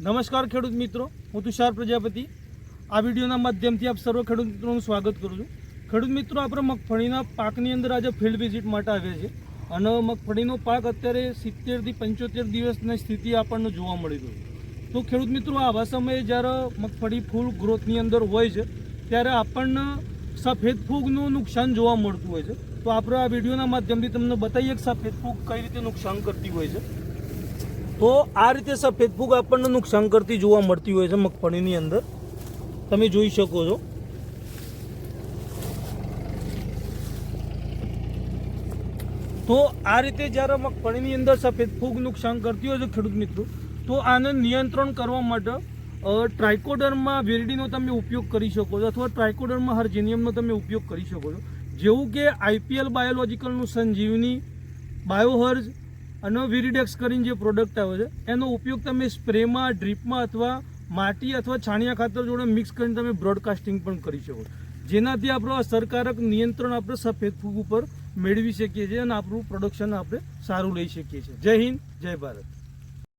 નમસ્કાર ખેડૂત મિત્રો, હું તુષાર પ્રજાપતિ. આ વિડીયોના માધ્યમથી આપ સર્વ ખેડૂત મિત્રોનું સ્વાગત કરું છું. ખેડૂત મિત્રો, આપણે મગફળીના પાકની અંદર આજે ફિલ્ડ વિઝિટ માટે આવ્યા છે અને મગફળીનો પાક અત્યારે સિત્તેરથી પંચોતેર દિવસની સ્થિતિ આપણને જોવા મળી રહ્યું તો ખેડૂત મિત્રો, આવા સમયે જ્યારે મગફળી ફૂલ ગ્રોથની અંદર હોય છે, ત્યારે આપણને સફેદ ફૂગનું નુકસાન જોવા મળતું હોય છે. તો આપણે આ વિડીયોના માધ્યમથી તમને બતાવીએ કે સફેદ ફૂગ કઈ રીતે નુકસાન કરતી હોય છે. તો આ રીતે સફેદ ફૂગ આપણને નુકસાન કરતી જોવા મળતી હોય છે મગફળીની અંદર. તમે જોઈ શકો છો. તો આ રીતે જ્યારે મગફળીની અંદર સફેદ ફૂગ નુકસાન કરતી હોય છે, ખેડૂત મિત્રો, તો આને નિયંત્રણ કરવા માટે ટ્રાયકોડરમાં વેરડીનો તમે ઉપયોગ કરી શકો છો અથવા ટ્રાયકોડરમાં હર્જેનિયમનો તમે ઉપયોગ કરી શકો છો. જેવું કે આઈપીએલ બાયોલોજિકલનું સંજીવની બાયોહર્જ અને વિરીડેક્સ કરીને જે પ્રોડક્ટ આવે છે, એનો ઉપયોગ તમે સ્પ્રેમાં ડ્રીપમાં અથવા માટી અથવા છાણિયા ખાતર જોડે મિક્સ કરીને તમે બ્રોડકાસ્ટિંગ પણ કરી શકો જેનાથી આપણું અસરકારક નિયંત્રણ આપણે સફેદ ફૂગ ઉપર મેળવી શકીએ છીએ અને આપણું પ્રોડક્શન આપણે સારું લઈ શકીએ છીએ. જય હિન્દ, જય ભારત.